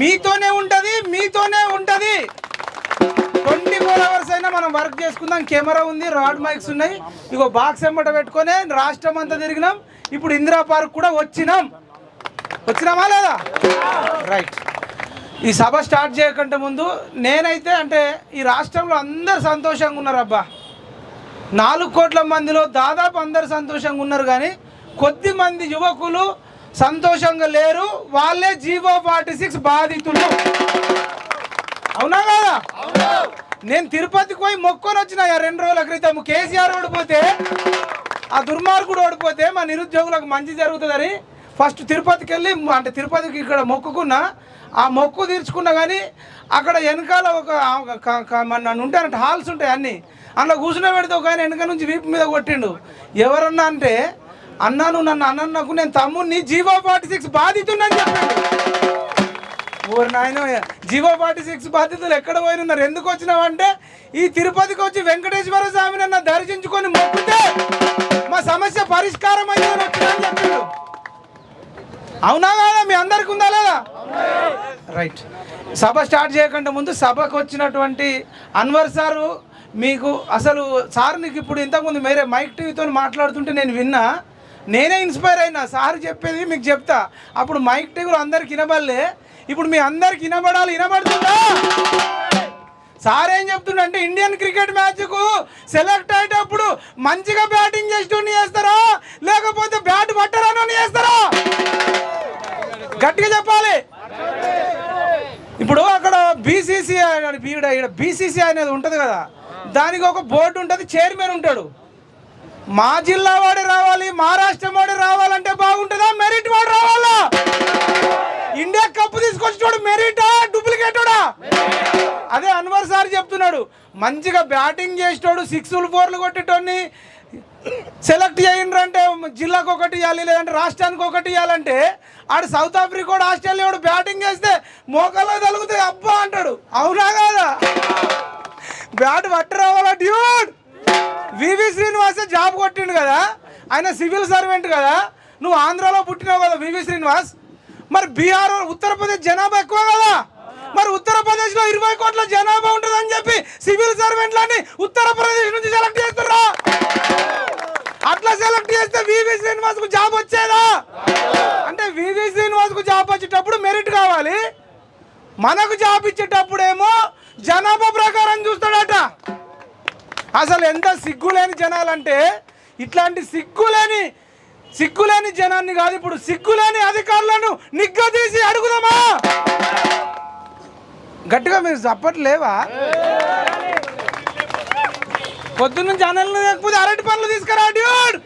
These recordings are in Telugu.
మీతోనే ఉంటుంది మీతోనే ఉంటుంది. ట్వంటీ ఫోర్ అవర్స్ అయినా మనం వర్క్ చేసుకుందాం. కెమెరా ఉంది రాడ్ మైక్స్ ఉన్నాయి. ఇగో బాక్స్ ఎంబట పెట్టుకొని రాష్ట్రం అంతా తిరిగినాం. ఇప్పుడు ఇందిరా పార్క్ కూడా వచ్చినాం. వచ్చినామా లేదా? రైట్ ఈ సభ స్టార్ట్ చేయకంటే ముందు నేనైతే అంటే ఈ రాష్ట్రంలో అందరు సంతోషంగా ఉన్నారు అబ్బా. నాలుగు కోట్ల మందిలో దాదాపు అందరు సంతోషంగా ఉన్నారు కానీ కొద్ది మంది యువకులు సంతోషంగా లేరు. వాళ్ళే జీవో ఫార్టీ సిక్స్ బాధితులు. అవునా కదా? నేను తిరుపతికి పోయి మొక్కొని వచ్చిన రెండు రోజుల క్రితం. కేసీఆర్ ఓడిపోతే ఆ దుర్మార్గుడు ఓడిపోతే మా నిరుద్యోగులకు మంచి జరుగుతుందని ఫస్ట్ తిరుపతికి వెళ్ళి అంటే తిరుపతికి ఇక్కడ మొక్కుకున్నా. ఆ మొక్కు తీర్చుకున్నా కానీ అక్కడ వెనకాల ఒక నన్ను ఉంటాయంటే హాల్స్ ఉంటాయి అన్నీ. అందులో కూర్చుని పెడితే ఒక ఆయన వెనక నుంచి వీపు మీద కొట్టిండు. ఎవరన్నా అంటే అన్నాను నన్ను అన్నకు నేను తమ్ముడిని జీవో ఫార్టీ సిక్స్ బాధితున్నాను చెప్పాడు ఊరు నాయన జీవో ఫార్టీ సిక్స్ బాధితులు ఎక్కడ పోయినున్నారు? ఎందుకు వచ్చినావంటే ఈ తిరుపతికి వచ్చి వెంకటేశ్వర స్వామిని నన్ను దర్శించుకొని మొక్కితే మా సమస్య పరిష్కారం అయ్యిందని వచ్చిందని అవునా కాదా? మీ అందరికి ఉందా లేదా? రైట్. సభ స్టార్ట్ చేయకుండా ముందు సభకు వచ్చినటువంటి అన్వర్ సారు మీకు అసలు సార్ నీకు ఇప్పుడు ఇంతకుముందు మీరే మైక్ టీవీతో మాట్లాడుతుంటే నేను విన్నా. నేనే ఇన్స్పైర్ అయినా సార్ చెప్పేది మీకు చెప్తా. అప్పుడు మైక్ టెగులు అందరికి వినబడలే. ఇప్పుడు మీ అందరికి వినబడాలి వినబడుతుందా? సార్ ఏం చెప్తుండంటే ఇండియన్ క్రికెట్ మ్యాచ్కు సెలెక్ట్ అయ్యేటప్పుడు మంచిగా బ్యాటింగ్ చేసేటోని చేస్తారా? లేకపోతే బ్యాట్ పట్టరానని చేస్తారా? గట్టిగా చెప్పాలి. ఇప్పుడు అక్కడ బీసీసీఐ ఇక్కడ బీసీసీఐ అనేది ఉంటుంది కదా. దానికి ఒక బోర్డు ఉంటుంది చైర్మన్ ఉంటాడు. మా జిల్లా వాడు రావాలి మా రాష్ట్రం వాడు రావాలంటే బాగుంటుందా? మెరిట్ వాడు రావాలా? ఇండియా కప్పు తీసుకొచ్చేటోడు మెరిటా డూప్లికేటోడా అదే అన్వర్ సార్ చెప్తున్నాడు మంచిగా బ్యాటింగ్ చేసేటోడు సిక్స్లు ఫోర్లు కొట్టేటోడిని సెలెక్ట్ చేయండి జిల్లాకు ఒకటి ఇవ్వాలి లేదంటే రాష్ట్రానికి ఒకటి ఇవ్వాలంటే ఆడు సౌత్ ఆఫ్రికా కూడా ఆస్ట్రేలియా వాడు బ్యాటింగ్ చేస్తే మోకాల్లో తలుగుతాయి అబ్బా అంటాడు. అవునా కాదా? బ్యాట్ పట్టు రావాలా డ్యూడ్ వివి శ్రీనివాస్ జాబ్ కొట్టిండు కదా. ఆయన సివిల్ సర్వెంట్ కదా. నువ్వు ఆంధ్రాలో పుట్టినావు కదా వివి శ్రీనివాస్. మరి బీహార్ ఉత్తరప్రదేశ్ జనాభా ఎక్కువ కదా. మరి ఉత్తరప్రదేశ్లో ఇరవై కోట్ల జనాభా ఉంటుందని చెప్పి సివిల్ సర్వెంట్లని ఉత్తరప్రదేశ్ నుంచి సెలెక్ట్ చేస్తున్నా అట్లా సెలెక్ట్ చేస్తే వివి శ్రీనివాస్కు జాబ్ వచ్చేదా? అంటే వివి శ్రీనివాస్కు జాబ్ వచ్చేటప్పుడు మెరిట్ కావాలి. మనకు జాబ్ ఇచ్చేటప్పుడేమో జనాభా ప్రకారం చూస్తాడట. అసలు ఎంత సిగ్గులేని జనాలంటే ఇట్లాంటి సిగ్గులేని సిగ్గులేని జనాన్ని కాదు ఇప్పుడు సిగ్గులేని అధికారులను నిగ్గదీసి అడుగుదామా? గట్టిగా మీరు చప్పట్లేవా? పొద్దున్న అన్నలు లేకపోతే అరటి పనులు తీసుకురా డ్యూడ్!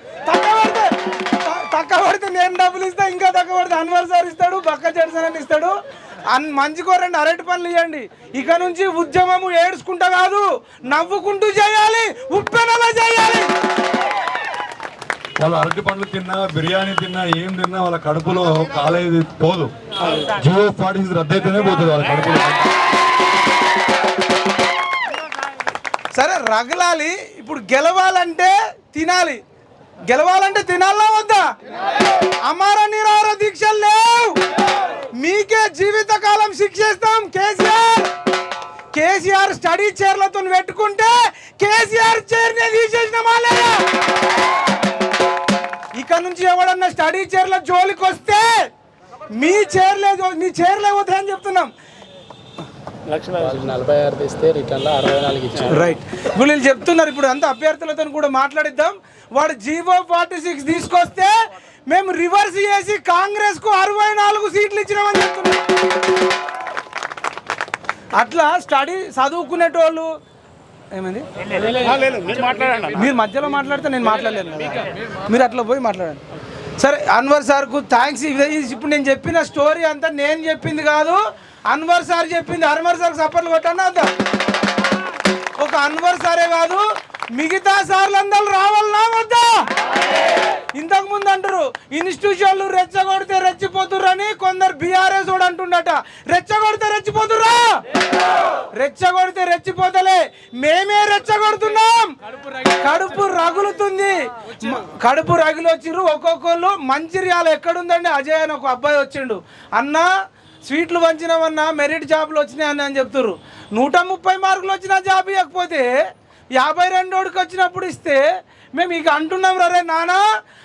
తక్కువ పడితే నేను డబ్బులు ఇస్తా ఇంకా తక్కువ పడితే అన్వర్ సార్ ఇస్తాడు బక్క జడ్సన్ అని ఇస్తాడు. అన్ మంచి కోరండి అరటి పనులు ఇవ్వండి ఇక నుంచి ఉద్యమము ఏడ్చుకుంటా కాదు నవ్వుకుంటూ చేయాలి. వాళ్ళు అరటి పండ్లు తిన్నా బిర్యానీ తిన్నా ఏం తిన్నా వాళ్ళ కడుపులో కాలేది పోదు. జియో పార్టీస్ రద్దయితేనే పోతుంది వాళ్ళ కడుపులో. సరే రగలాలి. ఇప్పుడు గెలవాలంటే తినాలి. గెలవాలంటే తినాలా వద్దా? అమర నిరాహార దీక్షలు లేవు. మీకే జీవితకాలం శిక్షిస్తాం కేసీఆర్. కేసీఆర్ స్టడీ చైర్లతో పెట్టుకుంటే కేసీఆర్ చైర్నే తీసేసినామా లేదా ఇక నుంచి ఎవడన్నా స్టడీ చైర్ల జోలికి వస్తే మీ చైర్లే మీ చైర్లే వద్దని చెప్తున్నాం. వాళ్ళు నలభై ఆరు తెస్తే రిటర్న్లో అరవై నాలుగు ఇచ్చారు. రైట్ ఇప్పుడు వీళ్ళు చెప్తున్నారు ఇప్పుడు అంత అభ్యర్థులతో కూడా మాట్లాడిద్దాం. వాడు జీవో ఫార్టీ సిక్స్ తీసుకొస్తే మేము రివర్స్ చేసి కాంగ్రెస్కు అరవై నాలుగు సీట్లు ఇచ్చినామని చెప్తున్నాం. అట్లా స్టడీ చదువుకునేటోళ్ళు ఏమైంది మీరు మధ్యలో మాట్లాడితే నేను మాట్లాడలేను కదా. మీరు అట్లా పోయి మాట్లాడండి. సరే అన్వర్ సార్కు థ్యాంక్స్ ఇప్పుడు నేను చెప్పిన స్టోరీ అంతా నేను చెప్పింది కాదు. అన్వర్ సార్ చెప్పింది. అన్వర్ సార్ సపోర్ట్లు కొట్టన్నా వద్దా ఒక అన్వర్ సారే కాదు మిగతా సార్లందరూ రావాలన్నా వద్దా. ఇంతకు ముందు అంటారు ఇన్స్టిట్యూషన్లు రెచ్చగొడితే రెచ్చిపోతుర్రని కొందరు బీఆర్ఎస్ కూడా అంటుండట. రెచ్చగొడితే రెచ్చిపోతుర్రా? రెచ్చగొడితే రెచ్చిపోతలే. మేమే రెచ్చగొడుతున్నాం. కడుపు రగులుతుంది. కడుపు రగులు వచ్చిర్రు ఒక్కొక్కళ్ళు. మంచిర్యాల ఎక్కడుందండి? అజయ్ అని ఒక అబ్బాయి వచ్చిండు. అన్న స్వీట్లు పంచినామన్నా మెరిట్ జాబులు వచ్చినాయని అని చెప్తున్నారు నూట ముప్పై మార్కులు వచ్చిన జాబ్ ఇవ్వకపోతే యాభై రెండోడికి వచ్చినప్పుడు ఇస్తే మేము ఇక అంటున్నాం రే నానా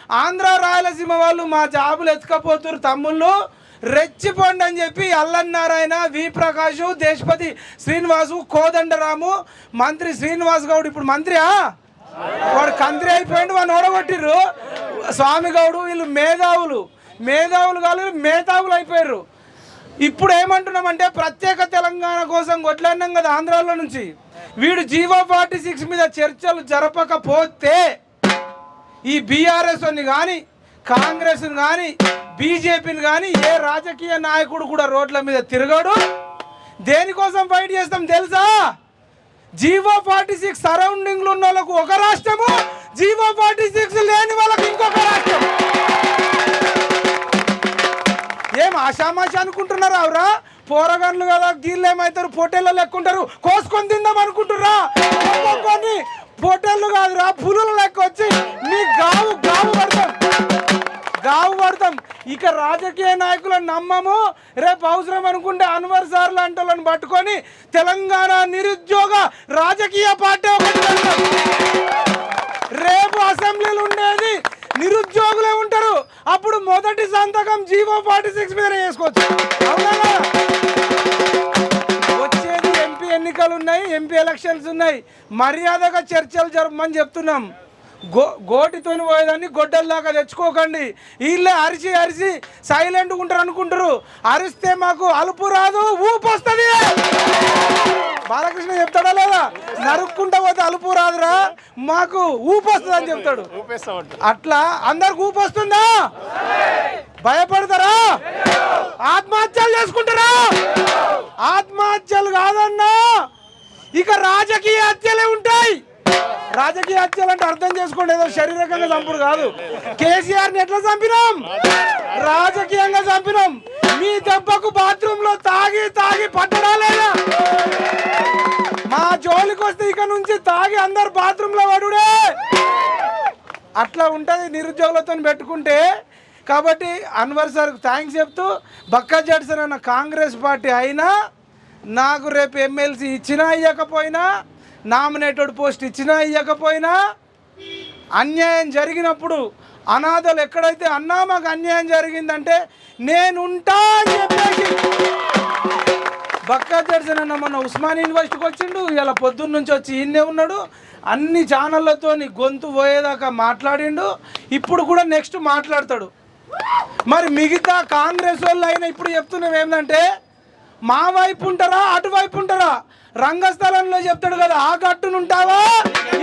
ఆంధ్ర రాయలసీమ వాళ్ళు మా జాబులు ఎత్తుకపోతున్నారు తమ్ముళ్ళు రెచ్చిపోండి అని చెప్పి అల్లన్నారాయణ వి ప్రకాష్ దేశపతి శ్రీనివాసు కోదండరాము మంత్రి శ్రీనివాస్ గౌడ్ ఇప్పుడు మంత్రియా? వాడు కంత్రి అయిపోయిండు వాడిని ఓడగొట్టిర్రు. స్వామి గౌడు వీళ్ళు మేధావులు. మేధావులు కాదు మేధావులు అయిపోయారు ఇప్పుడు ఏమంటున్నామంటే ప్రత్యేక తెలంగాణ కోసం కొట్లాడినాం కదా ఆంధ్రాలో నుంచి. వీడు జీవో ఫార్టీ సిక్స్ మీద చర్చలు జరపకపోతే ఈ బీఆర్ఎస్ని కానీ కాంగ్రెస్ని కానీ బీజేపీని కానీ ఏ రాజకీయ నాయకుడు కూడా రోడ్ల మీద తిరగడు. దేనికోసం ఫైట్ చేస్తాం తెలుసా? జీవో ఫార్టీ సిక్స్ సరౌండింగ్లు ఉన్న వాళ్ళకు ఒక రాష్ట్రము జీవో ఫార్టీ సిక్స్ లేని వాళ్ళకి ఇంకొక రాష్ట్రం ఏం ఆషామాషి అనుకుంటున్నారా అవరా పోరగాన్లు కదా గీళ్ళు ఏమవుతారు పొట్టేళ్ళు లెక్కుంటారు. కోసుకొని తిందాం అనుకుంటురా ఒక్కొక్కరిని పొట్టేళ్ళు కాదురా పులుల లెక్క వచ్చి మీ గావు గావు పడతాం. గావు పడతాం. ఇక రాజకీయ నాయకులను నమ్మము. రేపు అవసరం అనుకుంటే అన్వర్ సార్ లాంటి వాళ్ళని పట్టుకొని తెలంగాణ నిరుద్యోగ రాజకీయ పార్టీ ఒకటి రేపు అసెంబ్లీలు ఉండేది నిరుద్యోగులే ఉంటారు. అప్పుడు మొదటి సంతకం జీవో ఫార్టీ సిక్స్ మీద చేసుకోవచ్చు. అవునా? వచ్చేది ఎంపీ ఎన్నికలు ఉన్నాయి ఎంపీ ఎలక్షన్స్ ఉన్నాయి. మర్యాదగా చర్చలు జరపమని చెప్తున్నాం. గో గోటితోని పోయేదాన్ని గొడ్డల్లాగా తెచ్చుకోకండి. వీళ్ళే అరిచి అరిచి సైలెంట్గా ఉంటారు అనుకుంటారు. అరిస్తే మాకు అలుపు రాదు ఊపు వస్తుంది బాలకృష్ణ చెప్తాడా లేదా? నరుక్కుంటా పోతే అలుపు రాదురా మాకు ఊపు వస్తుంది అని చెప్తాడు. అట్లా అందరికి ఊపు వస్తుందా భయపడతారా? ఆత్మహత్యలు చేసుకుంటారా? ఆత్మహత్యలు కాదన్నా ఇక రాజకీయ హత్యలే ఉంటాయి. రాజకీయ హత్యలు అంటే అర్థం చేసుకోండి ఏదో శారీరకంగా చంపుడు కాదు. కేసీఆర్ని ఎట్లా చంపినాం? రాజకీయంగా చంపినాం. మీ దెబ్బకు బాత్రూమ్లో తాగి తాగి పట్టడా లేదా మా జోలికి వస్తే ఇక నుంచి తాగి అందరు బాత్రూమ్లో పడుడే. అట్లా ఉంటుంది నిరుద్యోగులతో పెట్టుకుంటే. కాబట్టి అన్వర్ సార్కు థ్యాంక్స్ చెప్తూ బక్కా జడ్సన్ అన్న కాంగ్రెస్ పార్టీ అయినా నాకు రేపు ఎమ్మెల్సీ ఇచ్చినా ఇవ్వకపోయినా నామినేటెడ్ పోస్ట్ ఇచ్చినా ఇవ్వకపోయినా అన్యాయం జరిగినప్పుడు అనాథలు ఎక్కడైతే అన్నా మాకు అన్యాయం జరిగిందంటే నేనుంటా అని చెప్పేసి బక్కా దర్శన్ అన్న మొన్న ఉస్మాన్ యూనివర్సిటీకి వచ్చిండు. ఇలా పొద్దున్న నుంచి వచ్చి ఈయనే ఉన్నాడు. అన్ని ఛానళ్ళతో గొంతు పోయేదాకా మాట్లాడిండు. ఇప్పుడు కూడా నెక్స్ట్ మాట్లాడతాడు. మరి మిగతా కాంగ్రెస్ వాళ్ళు అయినా ఇప్పుడు చెప్తున్నాం ఏంటంటే మా వైపు ఉంటారా అటువైపు ఉంటారా? రంగస్థలంలో చెప్తాడు కదా ఆ గట్టునుంటావా?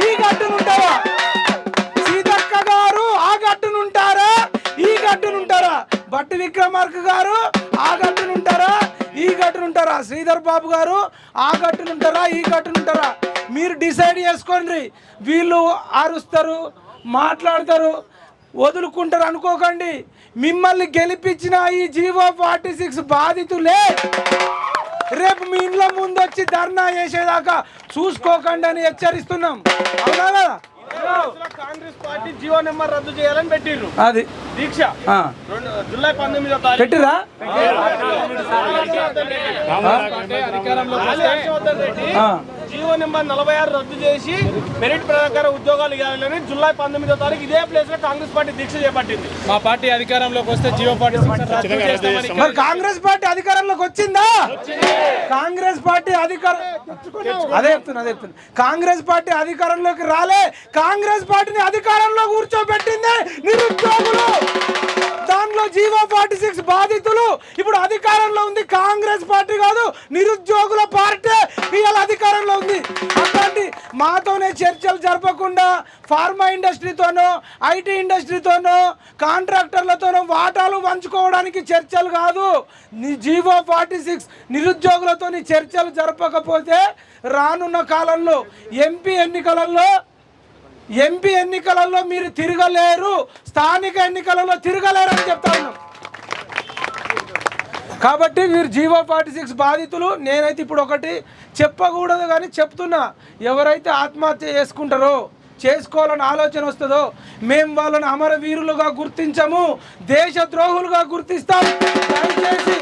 ఈ గట్టునుంటావా? సీతక్క గారు ఆ గట్టునుంటారా? ఈ గట్టునుంటారా? బట్టి విక్రమార్క గారు ఆ గట్టునుంటారా? ఈ గట్టునుంటారా? శ్రీధర్ బాబు గారు ఆ గట్టునుంటారా? ఈ గట్టునుంటారా? మీరు డిసైడ్ చేసుకోండి. వీళ్ళు అరుస్తారు మాట్లాడతారు వదులుకుంటారు అనుకోకండి. మిమ్మల్ని గెలిపించిన ఈ జీవో ఫార్టీ సిక్స్ బాధితులే. రేపు మీ ఇంట్లో ముందు వచ్చి ధర్నా చేసేదాకా చూసుకోకండి అని హెచ్చరిస్తున్నాం. అవునా కదా కాంగ్రెస్ పార్టీ జీవో నెంబర్ రద్దు చేయాలని పెట్టిర్రు. అది. దీక్ష. జూలై పంతొమ్మిదో తారీఖు. పెట్టిరా ఆ. జీవో నెంబర్ నలభై ఆరు రద్దు చేసి మెరిట్ ప్రకారం ఉద్యోగాలు ఇవ్వాలని జూలై పంతొమ్మిదో తారీఖు ఇదే ప్లేస్లో కాంగ్రెస్ పార్టీ దీక్ష చేపట్టింది. మా పార్టీ అధికారంలోకి వస్తే జియో పార్టీ రద్దు చేస్తామని మరి కాంగ్రెస్ పార్టీ అధికారంలోకి వచ్చిందా? కాంగ్రెస్ పార్టీ అధికారం అదే చెప్తున్నా అదే చెప్తున్నా. కాంగ్రెస్ పార్టీ అధికారంలోకి రాలే. కాంగ్రెస్ పార్టీని అధికారంలో కూర్చోబెట్టింది నిరుద్యోగులు. దానిలో జీవో ఫార్టీ సిక్స్ బాధితులు. ఇప్పుడు అధికారంలో ఉంది కాంగ్రెస్ పార్టీ కాదు నిరుద్యోగుల పార్టీ. ఇవాళ అధికారంలో ఉంది. అట్లాంటి మాతోనే చర్చలు జరపకుండా ఫార్మా ఇండస్ట్రీతోనో ఐటీ ఇండస్ట్రీతోనో కాంట్రాక్టర్లతోనో వాటాలు పంచుకోవడానికి చర్చలు కాదు. జీవో ఫార్టీ సిక్స్ నిరుద్యోగులతో చర్చలు జరపకపోతే రానున్న కాలంలో ఎంపీ ఎన్నికలలో ఎంపీ ఎన్నికలలో మీరు తిరగలేరు. స్థానిక ఎన్నికలలో తిరగలేరు అని చెప్తా ఉన్నాం. కాబట్టి మీరు జీవో ఫార్టీ సిక్స్ బాధితులు నేనైతే ఇప్పుడు ఒకటి చెప్పకూడదు కానీ చెప్తున్నా. ఎవరైతే ఆత్మహత్య చేసుకుంటారో చేసుకోవాలని ఆలోచన వస్తుందో మేము వాళ్ళని అమరవీరులుగా గుర్తించము దేశ ద్రోహులుగా గుర్తిస్తాం. దయచేసి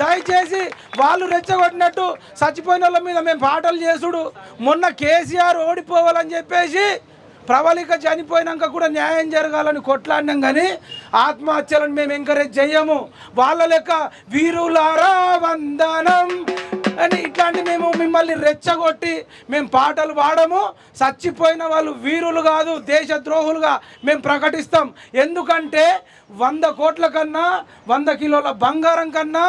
దయచేసి వాళ్ళు రెచ్చగొట్టినట్టు చచ్చిపోయిన వాళ్ళ మీద మేము పాటలు చేసుడు. మొన్న కేసీఆర్ ఓడిపోవాలని చెప్పేసి ప్రబలిక చనిపోయినాక కూడా న్యాయం జరగాలని కొట్లాడినాం కానీ ఆత్మహత్యలను మేము ఎంకరేజ్ చెయ్యము. వాళ్ళ లెక్క వీరులారా వందనం. అని ఇట్లాంటి మేము మిమ్మల్ని రెచ్చగొట్టి మేము పాటలు పాడము. చచ్చిపోయిన వాళ్ళు వీరులు కాదు దేశ ద్రోహులుగా మేము ప్రకటిస్తాం. ఎందుకంటే వంద కోట్ల కన్నా వంద కిలోల బంగారం కన్నా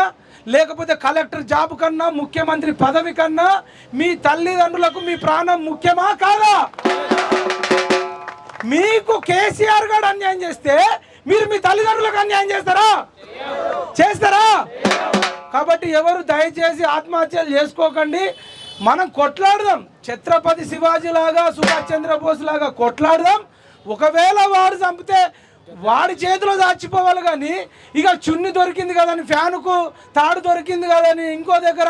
లేకపోతే కలెక్టర్ జాబ్ కన్నా ముఖ్యమంత్రి పదవి కన్నా మీ తల్లిదండ్రులకు మీ ప్రాణం ముఖ్యమా కాదా? మీకు కేసీఆర్ గారు అన్యాయం చేస్తే మీరు మీ తల్లిదండ్రులకు అన్యాయం చేస్తారా? చేస్తారా? కాబట్టి ఎవరు దయచేసి ఆత్మహత్యలు చేసుకోకండి. మనం కొట్లాడదాం. ఛత్రపతి శివాజీ లాగా సుభాష్ చంద్రబోస్ లాగా కొట్లాడదాం. ఒకవేళ వాడు చంపితే వాడి చేతిలో దాచిపోవాలి కానీ ఇక చున్ని దొరికింది కదని ఫ్యానుకు తాడు దొరికింది కదని ఇంకో దగ్గర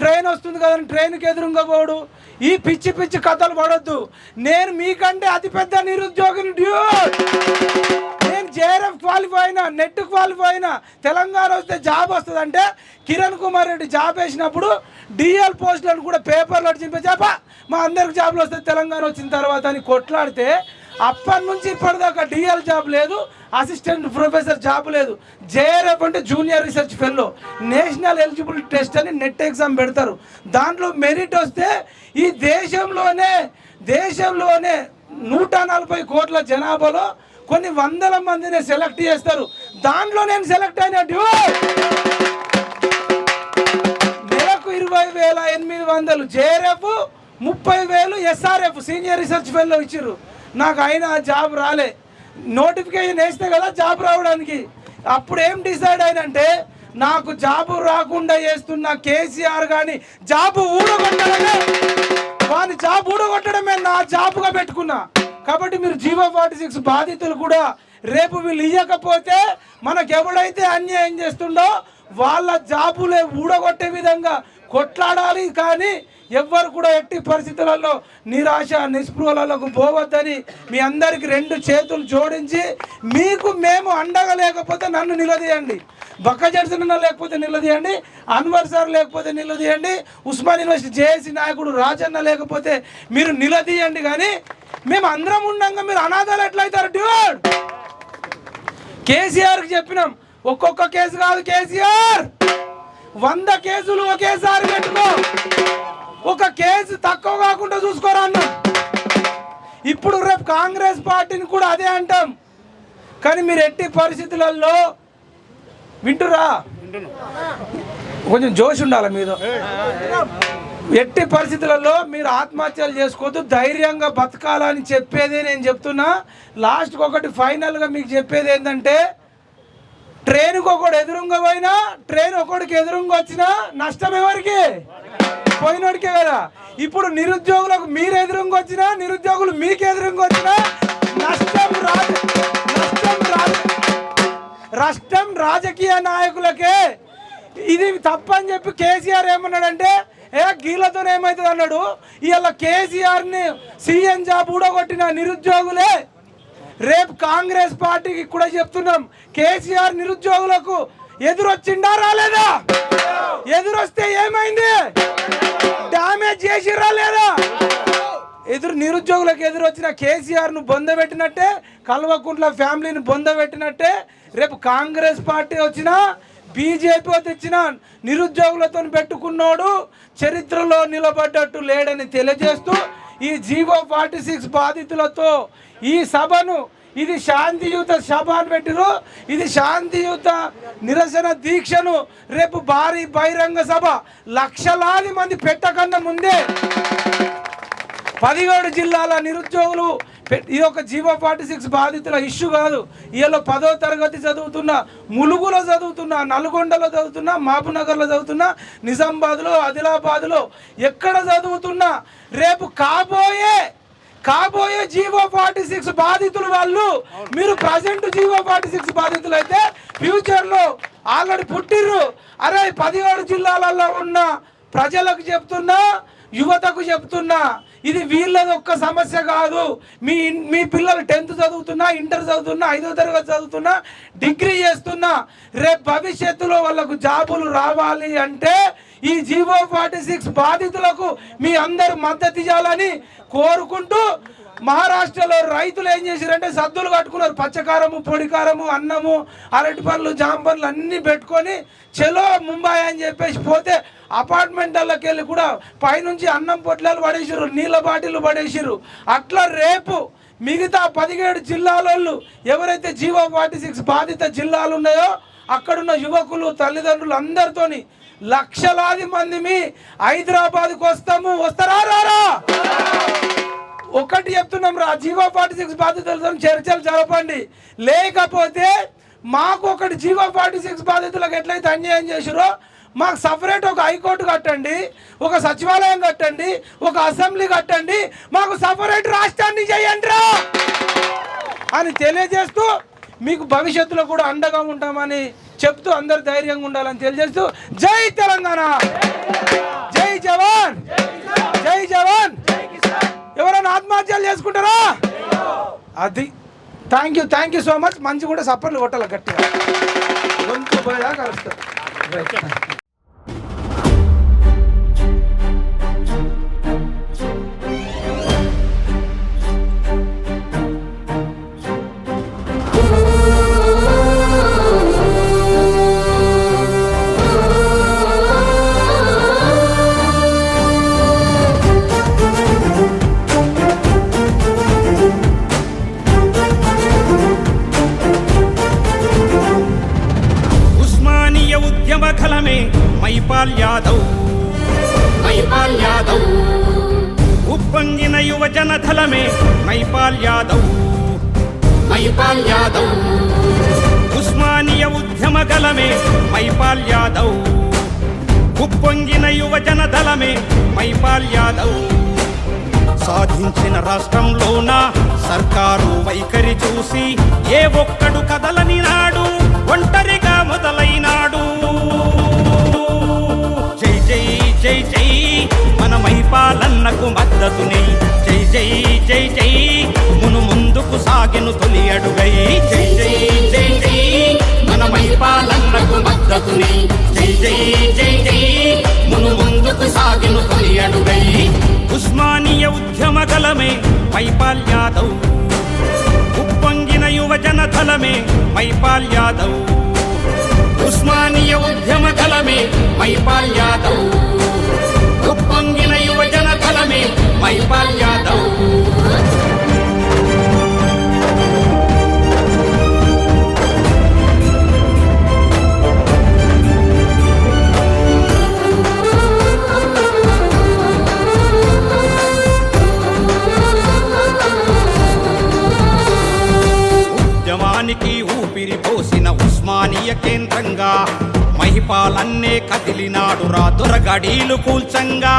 ట్రైన్ వస్తుంది కదని ట్రైన్కి ఎదురుగా పోడు. ఈ పిచ్చి పిచ్చి కథలు పడొద్దు. నేను మీకంటే అతిపెద్ద నిరుద్యోగిని డ్యూ నేను జేఆర్ఎఫ్ క్వాలిఫై అయినా నెట్ క్వాలిఫై అయినా తెలంగాణ వస్తే జాబ్ వస్తుందంటే కిరణ్ కుమార్ రెడ్డి జాబ్ వేసినప్పుడు డిఎల్ పోస్టులను కూడా పేపర్లో చింపే జాబ మా అందరికి జాబ్లు వస్తే తెలంగాణ వచ్చిన తర్వాత అని కొట్లాడితే అప్పటి నుంచి ఇప్పటిదాకా డిఎల్ జాబ్ లేదు అసిస్టెంట్ ప్రొఫెసర్ జాబ్ లేదు. జేఆర్ఎఫ్ అంటే junior research fellow. National eligible test అని నెట్ ఎగ్జామ్ పెడతారు. దాంట్లో మెరిట్ వస్తే ఈ దేశంలోనే దేశంలోనే నూట నలభై కోట్ల జనాభాలో కొన్ని వందల మందిని సెలెక్ట్ చేస్తారు. దాంట్లో నేను సెలెక్ట్ అయినట్టు నెలకు ఇరవై వేల ఎనిమిది వందలు జేఆర్ఎఫ్ ముప్పై వేలు ఎస్ఆర్ఎఫ్ సీనియర్ రీసెర్చ్ ఫెల్లో ఇచ్చారు నాకు అయినా జాబ్ రాలే. నోటిఫికేషన్ వేస్తే కదా జాబ్ రావడానికి. అప్పుడు ఏం డిసైడ్ అయినంటే నాకు జాబు రాకుండా చేస్తున్న కేసీఆర్ కానీ జాబు ఊడగొట్టడమే. వాని జాబ్ ఊడగొట్టడమే నా జాబుగా పెట్టుకున్నా. కాబట్టి మీరు జీవో ఫార్టీ సిక్స్ బాధితులు కూడా రేపు వీళ్ళు ఇవ్వకపోతే మనకెవడైతే అన్యాయం చేస్తుండో వాళ్ళ జాబులే ఊడగొట్టే విధంగా కొట్లాడాలి కానీ ఎవ్వరు కూడా ఎట్టి పరిస్థితులలో నిరాశ నిస్పృహలకు పోవద్దని మీ అందరికి రెండు చేతులు జోడించి మీకు మేము అండగా లేకపోతే నన్ను నిలదీయండి. బక్క జడ్సన్ లేకపోతే నిలదీయండి. అన్వర్ సార్ లేకపోతే నిలదీయండి. ఉస్మాన్ యూనివర్సిటీ జేఏసీ నాయకుడు రాజన్న లేకపోతే మీరు నిలదీయండి కానీ మేము అందరం ఉండంగా మీరు అనాథాలు ఎట్లయితారు డ్యూడ్? కేసీఆర్కి చెప్పినాం ఒక్కొక్క కేసు కాదు కేసీఆర్! వంద కేసులు ఒకేసారి పెట్టుకో! ఒక కేసు తక్కువ కాకుండా చూసుకోరా అన్న? ఇప్పుడు రేపు కాంగ్రెస్ పార్టీని కూడా అదే అంటాం. కానీ మీరు ఎట్టి పరిస్థితులలో వింటురా? కొంచెం జోష్ ఉండాలి మీద. ఎట్టి పరిస్థితులలో మీరు ఆత్మహత్యలు చేసుకోవద్దు ధైర్యంగా బతకాలని చెప్పేదే నేను చెప్తున్నా. లాస్ట్కి ఒకటి ఫైనల్గా మీకు చెప్పేది ఏంటంటే ట్రైన్కి ఒకడు ఎదురుంగా పోయినా ట్రైన్ ఒకడికి ఎదురుంగా వచ్చినా నష్టం ఎవరికి? పోయినోడికే కదా. ఇప్పుడు నిరుద్యోగులకు మీరు ఎదురుంగా వచ్చినా నిరుద్యోగులు మీకు ఎదురుంగా వచ్చినా నష్టం రాజ నష్టం రాష్ట్రం రాజకీయ నాయకులకే. ఇది తప్పని చెప్పి కేసీఆర్ ఏమన్నాడంటే ఏ గీలతో ఏమవుతుంది అన్నాడు. ఇవాళ కేసీఆర్ని సీఎం జాబ్ ఊడగొట్టిన నిరుద్యోగులే. రేపు కాంగ్రెస్ పార్టీకి కూడా చెప్తున్నాం కేసీఆర్ నిరుద్యోగులకు ఎదురొచ్చిండా రాలేదా? ఎదురొస్తే ఏమైంది? డామేజ్ చేసిరా లేదా? ఎదురు నిరుద్యోగులకు ఎదురొచ్చిన కేసీఆర్ను బొందబెట్టినట్టే కల్వకుంట్ల ఫ్యామిలీని బొందబెట్టినట్టే రేపు కాంగ్రెస్ పార్టీ వచ్చినా బీజేపీ తెచ్చిన నిరుద్యోగులతో పెట్టుకున్నోడు చరిత్రలో నిలబడ్డట్టు లేడని తెలియజేస్తూ ఈ జీవో ఫార్టీ సిక్స్ బాధితులతో ఈ సభను ఇది శాంతియుత సభ అని పెట్టిరు ఇది శాంతియుత నిరసన దీక్షను రేపు భారీ బహిరంగ సభ. లక్షలాది మంది పెట్టకన్నా ముందే పదిహేడు జిల్లాల నిరుద్యోగులు పె- ఇది ఒక జీవో ఫార్టీ సిక్స్ బాధితుల ఇష్యూ కాదు. వీళ్ళు పదో తరగతి చదువుతున్న ములుగులో చదువుతున్న నల్గొండలో చదువుతున్న మహబూబ్నగర్లో చదువుతున్న నిజామాబాద్లో ఆదిలాబాద్లో ఎక్కడ చదువుతున్నా రేపు కాబోయే కాబోయే జీవో ఫార్టీ సిక్స్ బాధితులు వాళ్ళు. మీరు ప్రజెంట్ జీవో ఫార్టీ సిక్స్ బాధితులు అయితే ఫ్యూచర్లో ఆల్రెడీ పుట్టిర్రు. అరే పదిహేడు జిల్లాలలో ఉన్న ప్రజలకు చెప్తున్నా యువతకు చెప్తున్నా ఇది వీళ్ళది ఒక్క సమస్య కాదు. మీ మీ పిల్లలు టెన్త్ చదువుతున్నా ఇంటర్ చదువుతున్నా ఐదో తరగతి చదువుతున్నా డిగ్రీ చేస్తున్నా రేపు భవిష్యత్తులో వాళ్ళకు జాబులు రావాలి అంటే ఈ జీవో ఫార్టీ సిక్స్ బాధితులకు మీ అందరు మద్దతు ఇవ్వాలని కోరుకుంటూ మహారాష్ట్రలో రైతులు ఏం చేశారంటే సద్దులు కట్టుకున్నారు. పచ్చకారము పొడికారము అన్నము అరటి పండ్లు జామ పండ్లు అన్నీ పెట్టుకొని చెలో ముంబై అని చెప్పేసి పోతే అపార్ట్మెంట్లకి వెళ్ళి కూడా పైనుంచి అన్నం పొట్లాలు పడేసారు నీళ్ళ బాటిల్ పడేసారు అట్లా రేపు మిగతా పదిహేడు జిల్లాలోళ్ళు ఎవరైతే జీవో ఫార్టీ సిక్స్ బాధిత జిల్లాలు ఉన్నాయో అక్కడున్న యువకులు తల్లిదండ్రులు అందరితోని లక్షలాది మంది మీ హైదరాబాద్కు వస్తాము. వస్తారా? రారా? ఒకటి చెప్తున్నాం రా. జీవో ఫార్టీ సిక్స్ బాధితులతో చర్చలు జరపండి. లేకపోతే మాకు ఒకటి జీవో ఫార్టీ సిక్స్ బాధితులకు ఎట్లయితే అన్యాయం చేసిరో మాకు సపరేట్ ఒక హైకోర్టు కట్టండి ఒక సచివాలయం కట్టండి ఒక అసెంబ్లీ కట్టండి మాకు సపరేట్ రాష్ట్రాన్ని చేయండి రా! అని తెలియజేస్తూ మీకు భవిష్యత్తులో కూడా అండగా ఉంటామని చెప్తూ అందరు ధైర్యంగా ఉండాలని తెలియజేస్తూ జై తెలంగాణ! జై జవాన్! జై చేసుకుంటారా? అది. Thank you thank you so much మంచి కూడా సప్పర్లు కొట్టాలి గట్టిగా. గొంతు పోయా కలుస్తారు. కలమే మైపాల్ యాదవ్ మైపాల్ యాదవ్ ఉప్పొంగిన యువజన ధలమే మైపాల్ యాదవ్ మైపాల్ యాదవ్ ఉస్మానియ ఉద్యమ కలమే మైపాల్ యాదవ్ ఉప్పొంగిన యువజన దళమే మైపాల్ యాదవ్ సాధించిన రాష్ట్రంలోన సర్కారు వైఖరి చూసి ఏ ఒక్కడు కదలని నాడు ఒంటరిగా మొదలైనాడు జై జై మన మైపాలన్నకు మద్దతుని. జై జై జై జై మును ముందుకు సాగిను తొలి అడుగై. జై జై జై జై మన మైపాలన్నకు మద్దతుని. జై జై జై జై మును ముందుకు సాగిను తొలి అడుగై. ఉస్మానియ ఉద్యమ గలమే మైపాల్ యాదవ్. ఉప్పొంగిన యువజన తలమే మైపాల్ యాదవ్. ఉస్మానియ ఉద్యమ దళమే మైపాల్ యాదవ్. ఉప్పొంగిన యువజన దళమే మైపాల్ యాదవ్. ఉద్యమానికి ఊపిరి పోసిన ఉస్మానియ కేంద్రంగా మహిపాలన్నే కదిలినాడు రా దొరగడీలు కూల్చంగా.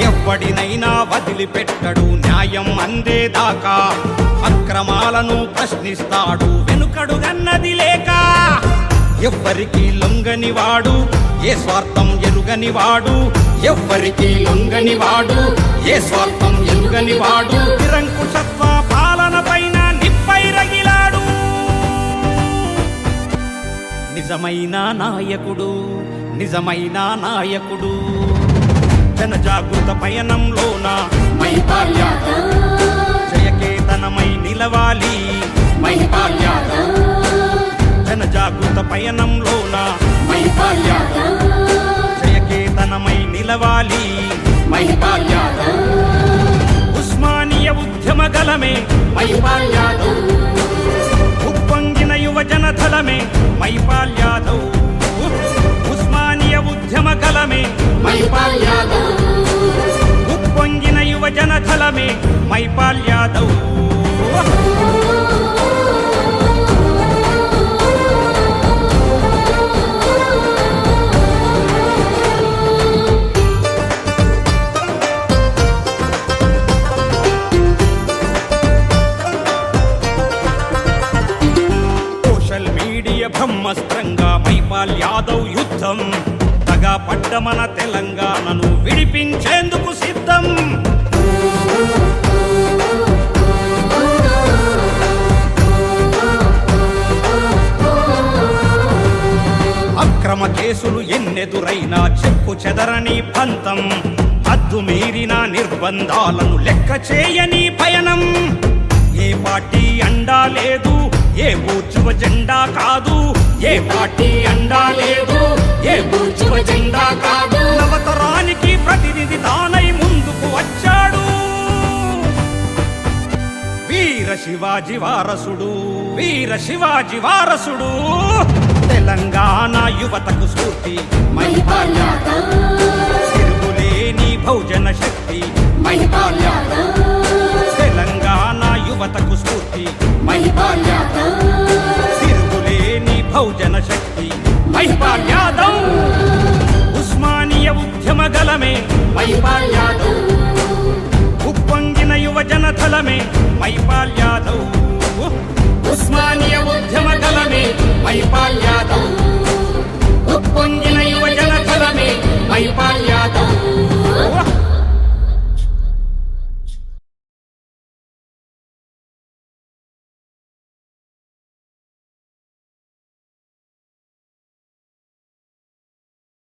ఎవడినైనా వదిలిపెట్టడు న్యాయం అందేదాకా. అక్రమాలను ప్రశ్నిస్తాడు వెనుకడుగన్నది లేక. ఎవ్వరికి లొంగని వాడు ఏ స్వార్థం ఎరుగని వాడు. ఎవ్వరికి లొంగని వాడు ఏ స్వార్థం ఎరుగని వాడు. నిరంకుశత్వ పాలన పైన నిప్పై రగిలాడు నిజమైన నాయకుడు నిజమైన నాయకుడు. జనజాగృత పయనంలోన మైపాల్ యాదవ్ జయకేతనమై నిలవాలి. యాదవ్ జనజాగృత పయనంలోన జయకేతనమై నిలవాలి. మైపాల్ ఉస్మానియ ఉద్యమ గలమే. మైపాల్ యాదవ్ ఉప్పొంగిన యువజన దళమే మైపాల్ యాదవ్ ఉస్మానియ ఉద్యమ కలమే మైపాల్ యాదవ్ ఉప్పొంగిన యువజన దళమే మైపాల్ యాదవ్ తగా మన తెలంగాణను విడిపించేందుకు సిద్ధం. అక్రమ కేసులు ఎన్నెదురైనా చెక్కు చెదరని పంతం. అద్దు మీరిన నిర్బంధాలను లెక్క చేయని పయనం. ఏ పార్టీ అండా లేదు ఏ బూచువ జెండా కాదు ఏ పార్టీ అండా లేదు. ఏ బూచువ జెండా కాదు. నవతరానికి ప్రతినిధి తానై ముందుకు వచ్చాడు. వీర శివాజీ వారసుడు వీర శివాజీ వారసుడు. తెలంగాణ యువతకు స్ఫూర్తి మహిపాల్ సిరుగులేని బహుజన శక్తి మహిపాల్యాద కలమే మైపాల్ యాదవ్. ఉస్మానియా ఉద్యమ దళమే మైపాల్ యాదవ్. ఉప్పొంగిన యువజన దళమే మైపాల్ యాదవ్.